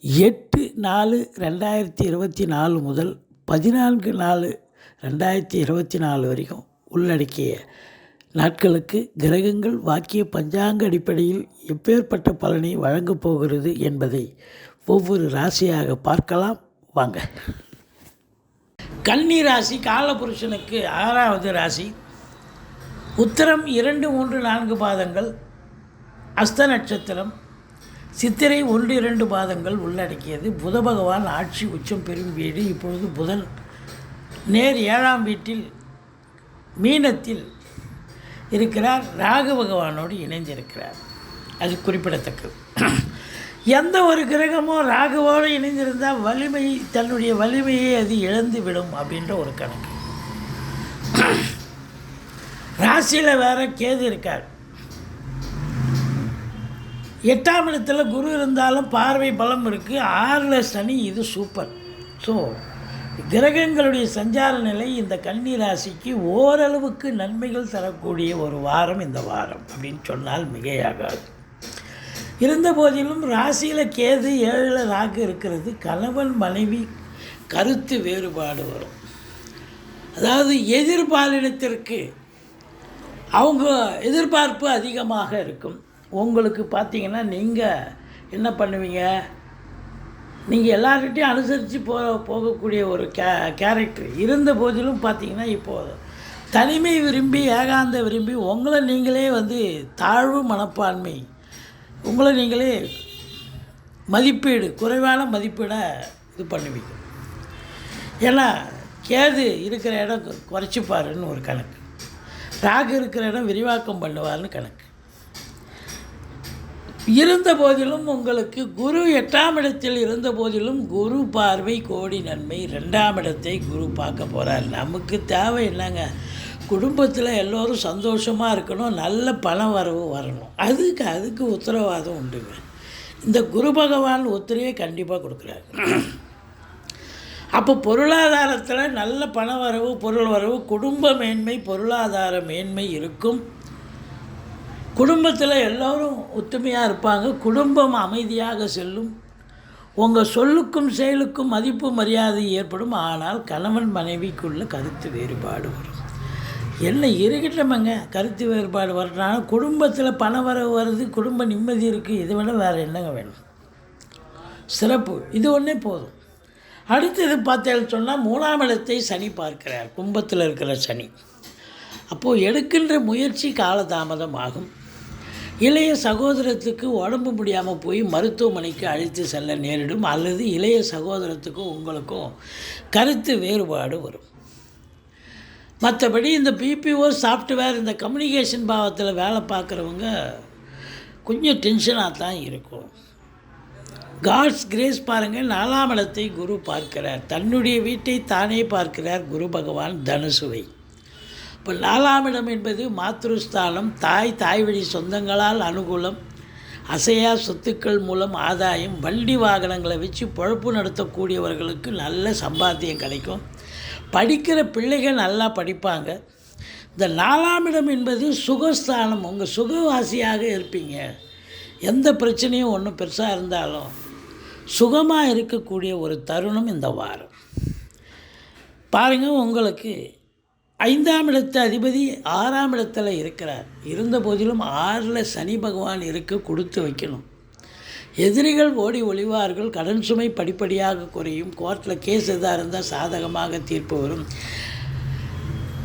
எட்டு நாலு ரெண்டாயிரத்தி இருபத்தி நாலு முதல் பதினான்கு நாலு ரெண்டாயிரத்தி இருபத்தி நாலு வரைக்கும் உள்ளடக்கிய நாட்களுக்கு கிரகங்கள் வாக்கிய பஞ்சாங்க அடிப்படையில் எப்பேற்பட்ட பலனை வழங்கப் போகிறது என்பதை ஒவ்வொரு ராசியாக பார்க்கலாம். வாங்க. கன்னி ராசி காலபுருஷனுக்கு ஆறாவது ராசி. உத்தரம் இரண்டு மூன்று நான்கு பாதங்கள். அஸ்த நட்சத்திரம். சித்திரை ஒன்று இரண்டு பாதங்கள் உள்ளடக்கியது. புத பகவான் ஆட்சி உச்சம் பெறும் வீடு. இப்பொழுது புதன் நேர் ஏழாம் வீட்டில் மீனத்தில் இருக்கிறார். ராகு பகவானோடு இணைந்திருக்கிறார். அது குறிப்பிடத்தக்கது. எந்த ஒரு கிரகமோ ராகுவோடு இணைந்திருந்தால் வலிமை தன்னுடைய வலிமையை அது இழந்து விடும் அப்படின்ற ஒரு கணக்கு. ராசியில் வேற கேது இருக்கார். எட்டாம் இடத்துல குரு இருந்தாலும் பார்வை பலம் இருக்குது ஆறில் சனி இது சூப்பர் ஸோ கிரகங்களுடைய சஞ்சார நிலை இந்த கன்னி ராசிக்கு ஓரளவுக்கு நன்மைகள் தரக்கூடிய ஒரு வாரம் இந்த வாரம் அப்படின்னு சொன்னால் மிகையாகாது. இருந்த போதிலும் ராசியில் கேது ஏழில் ராகு இருக்கிறது. கணவன் மனைவி கருத்து வேறுபாடு வரும். அதாவது எதிர்பாலினத்திற்கு அவங்க எதிர்பார்ப்பு அதிகமாக இருக்கும். உங்களுக்கு பார்த்தீங்கன்னா நீங்கள் என்ன பண்ணுவீங்க? நீங்கள் எல்லார்கிட்டையும் அனுசரித்து போ போகக்கூடிய ஒரு கே கேரக்டர் இருந்த போதிலும் பார்த்தீங்கன்னா இப்போது தனிமை விரும்பி ஏகாந்த விரும்பி உங்களை நீங்களே வந்து தாழ்வு மனப்பான்மை உங்களை நீங்களே மதிப்பீடு குறைவான மதிப்பீடை இது பண்ணுவீங்க. ஏன்னா கேது இருக்கிற இடம் குறைச்சிப்பாருன்னு ஒரு கணக்கு. ராகு இருக்கிற இடம் விரிவாக்கம் பண்ணுவார்னு கணக்கு. இருந்த போதிலும் உங்களுக்கு குரு எட்டாம் இடத்தில் இருந்த போதிலும் குரு பார்வை கோடி நன்மை. ரெண்டாம் இடத்தை குரு பார்க்க போகிறார் நமக்கு தேவை என்னங்க? குடும்பத்தில் எல்லோரும் சந்தோஷமாக இருக்கணும். நல்ல பண வரவு வரணும். அதுக்கு அதுக்கு உத்தரவாதம் உண்டுங்க. இந்த குரு பகவான் ஒத்திரையை கண்டிப்பாக கொடுக்குறாரு. அப்போ பொருளாதாரத்தில் நல்ல பண வரவு பொருள் வரவு குடும்ப மேன்மை பொருளாதார மேன்மை இருக்கும். குடும்பத்தில் எல்லோரும் ஒத்துமையாக இருப்பாங்க. குடும்பம் அமைதியாக செல்லும். உங்கள் சொல்லுக்கும் செயலுக்கும் மதிப்பு மரியாதை ஏற்படும். ஆனால் கணவன் மனைவிக்குள்ள கருத்து வேறுபாடு வரும். என்ன இருக்கட்டமங்க? கருத்து வேறுபாடு வரனால குடும்பத்தில் பண வரவு வருது. குடும்ப நிம்மதி இருக்குது இதை விட வேறு என்னங்க வேணும்? சிறப்பு. இது ஒன்றே போதும். அடுத்தது பார்த்தேன்னு சொன்னால் மூணாம் இடத்தை சனி பார்க்கிறார். கும்பத்தில் இருக்கிற சனி. அப்போது எடுக்கின்ற முயற்சி காலதாமதம் ஆகும் இளைய சகோதரத்துக்கு உடம்பு முடியாமல் போய் மருத்துவமனைக்கு அழைத்து செல்ல நேரிடும் அல்லது இளைய சகோதரத்துக்கும் உங்களுக்கும் கருத்து வேறுபாடு வரும். மற்றபடி இந்த பிபிஓ சாஃப்ட்வேர் இந்த கம்யூனிகேஷன் பாவத்தில் வேலை பார்க்குறவங்க கொஞ்சம் டென்ஷனாக தான் இருக்கும். காட்ஸ் கிரேஸ் பாருங்கள் நாலாம் இடத்தை குரு பார்க்கிறார். தன்னுடைய வீட்டை தானே பார்க்கிறார் குரு பகவான் தனுசுவை. இப்போ நாலாம் இடம் என்பது மாத்ருஸ்தானம். தாய் தாய் வழி சொந்தங்களால் அனுகூலம். அசையா சொத்துக்கள் மூலம் ஆதாயம். வண்டி வாகனங்களை வச்சு பொழப்பு நடத்தக்கூடியவர்களுக்கு நல்ல சம்பாத்தியம் கிடைக்கும். படிக்கிற பிள்ளைகள் நல்லா படிப்பாங்க. இந்த நாலாம் இடம் என்பது சுகஸ்தானம். உங்கள் சுகவாசியாக இருப்பீங்க. எந்த பிரச்சனையும் ஒன்றும் பெருசாக இருந்தாலும் சுகமாக இருக்கக்கூடிய ஒரு தருணம் இந்த வாரம். பாருங்கள் உங்களுக்கு ஐந்தாம் இடத்து அதிபதி ஆறாம் இடத்துல இருக்கிறார். இருந்த போதிலும் ஆறில் சனி பகவான் இருக்க கொடுத்து வைக்கணும். எதிரிகள் ஓடி ஒளிவார்கள் கடன் சுமை படிப்படியாக குறையும் கோர்ட்டில் கேஸ் எதாக இருந்தால் சாதகமாக தீர்ப்பு வரும்.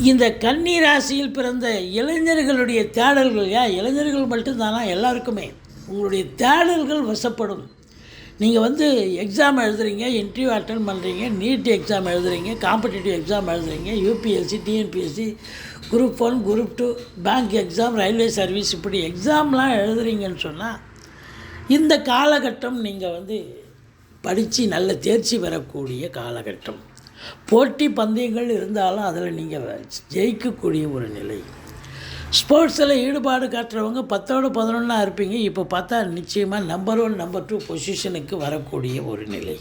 இந்த கன்னி ராசியில் பிறந்த இளைஞர்களுடைய தேடல்கள் ஏன்? இளைஞர்கள் மட்டும்தானா? எல்லாருக்குமே. உங்களுடைய தேடல்கள் வசப்படும். நீங்கள் வந்து எக்ஸாம் எழுதுறீங்க இன்டர்வியூ அட்டன் பண்ணுறீங்க நீட் எக்ஸாம் எழுதுறீங்க காம்படிட்டிவ் எக்ஸாம் எழுதுறீங்க UPSC TNPSC group one group two bank exam railway service இப்படி எக்ஸாம்லாம் எழுதுறீங்கன்னு சொன்னால் இந்த காலகட்டம் நீங்கள் வந்து படித்து நல்ல தேர்ச்சி பெறக்கூடிய காலகட்டம். போட்டி பந்தயங்கள் இருந்தாலும் அதில் நீங்கள் ஜெயிக்கக்கூடிய ஒரு நிலை. ஸ்போர்ட்ஸில் ஈடுபாடு காட்டுறவங்க பத்தோடு பதினொன்றா இருப்பீங்க. இப்போ பார்த்தா நிச்சயமாக நம்பர் ஒன் நம்பர் டூ பொசிஷனுக்கு வரக்கூடிய ஒரு நிலை.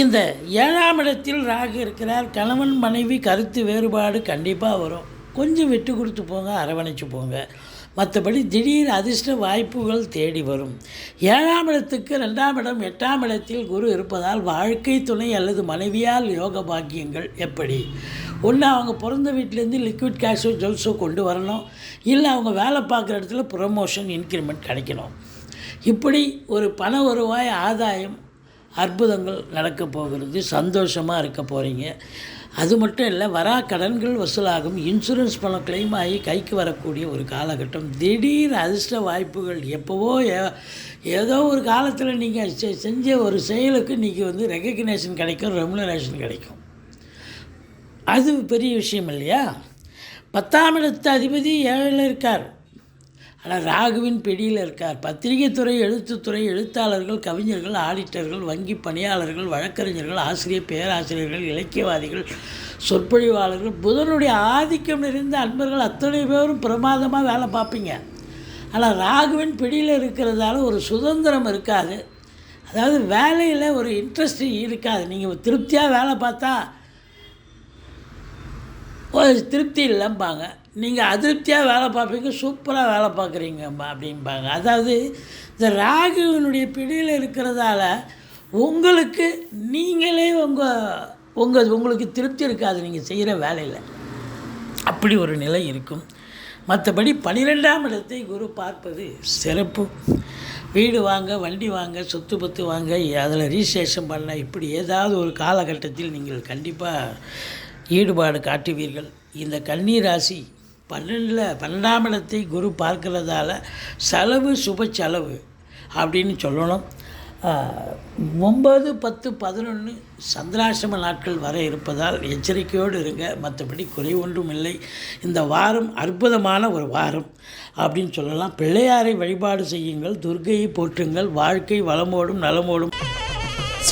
இந்த ஏழாம் இடத்தில் ராகு இருக்கிறார். கணவன் மனைவி கருத்து வேறுபாடு கண்டிப்பாக வரும். கொஞ்சம் விட்டு கொடுத்து போங்க அரவணைச்சு போங்க. மற்றபடி திடீர் அதிர்ஷ்ட வாய்ப்புகள் தேடி வரும். ஏழாம் இடத்துக்கு ரெண்டாம் இடம் எட்டாம் இடத்தில் குரு இருப்பதால் வாழ்க்கை துணை அல்லது மனைவியால் யோக பாக்கியங்கள் எப்படி? ஒன்று அவங்க பிறந்த வீட்டிலேருந்து லிக்விட் கேஷோ ஜுவல்ஸோ கொண்டு வரணும். இல்லை அவங்க வேலை பார்க்குற இடத்துல ப்ரொமோஷன் இன்க்ரிமெண்ட் கிடைக்கணும். இப்படி ஒரு பண வருவாய் ஆதாயம் அற்புதங்கள் நடக்க போகிறது. சந்தோஷமாக இருக்க போகிறீங்க அது மட்டும் இல்லை வரா கடன்கள் வசூலாகும். இன்சூரன்ஸ் பணம் கிளைம் ஆகி கைக்கு வரக்கூடிய ஒரு காலகட்டம். திடீர் அதிர்ஷ்ட வாய்ப்புகள் எப்போவோ ஏ- ஏதோ ஒரு காலத்தில் நீங்கள் செ- செஞ்ச ஒரு செயலுக்கு இன்றைக்கி வந்து ரெகக்னேஷன் கிடைக்கும் ரெமுனரேஷன் கிடைக்கும். அது பெரிய விஷயம் இல்லையா? பத்தாம் இடத்து அதிபதி ஏழில் இருக்கார். ஆனால் ராகுவின் பிடியில் இருக்கார். பத்திரிகை துறை எழுத்துத்துறை எழுத்தாளர்கள் கவிஞர்கள் ஆடிட்டர்கள் வங்கி பணியாளர்கள் வழக்கறிஞர்கள் ஆசிரியர் பேராசிரியர்கள் இலக்கியவாதிகள் சொற்பொழிவாளர்கள் புதனுடைய ஆதிக்கம் நிறைந்த அன்பர்கள் அத்தனை பேரும் பிரமாதமாக வேலை பார்ப்பீங்க. ஆனால் ராகுவின் பிடியில் இருக்கிறதால ஒரு சுதந்திரம் இருக்காது. அதாவது வேலையில் ஒரு இன்ட்ரெஸ்ட் இருக்காது. நீங்கள் திருப்தியாக வேலை பார்த்தா ஒரு திருப்தி இல்லைம்பாங்க. நீங்கள் அதிருப்தியாக வேலை பார்ப்பீங்க சூப்பராக வேலை பார்க்குறீங்க அப்படிம்பாங்க. அதாவது இந்த ராகுவினுடைய பிடியில் இருக்கிறதால உங்களுக்கு நீங்களே உங்கள் உங்கள் உங்களுக்கு திருப்தி இருக்காது நீங்கள் செய்கிற வேலையில். அப்படி ஒரு நிலை இருக்கும். மற்றபடி பன்னிரெண்டாம் இடத்தை குரு பார்ப்பது சிறப்பு. வீடு வாங்க வண்டி வாங்க சொத்து பத்து வாங்க அதில் ரிஜிஸ்ட்ரேஷன் பண்ண இப்படி ஏதாவது ஒரு காலகட்டத்தில் நீங்கள் கண்டிப்பாக ஈடுபாடு காட்டுவீர்கள். இந்த கன்னி ராசி பன்னெண்டில் பன்னெண்டாம் இடத்தை குரு பார்க்கிறதால செலவு சுப செலவு அப்படின்னு சொல்லணும். ஒம்பது பத்து பதினொன்று சந்திராசிரம நாட்கள் வர இருப்பதால் எச்சரிக்கையோடு இருங்க. மற்றபடி குறை ஒன்றும் இல்லை. இந்த வாரம் அற்புதமான ஒரு வாரம் அப்படின்னு சொல்லலாம். பிள்ளையாரை வழிபாடு செய்யுங்கள். துர்க்கையை போற்றுங்கள். வாழ்க்கை வளமோடும் நலமோடும்.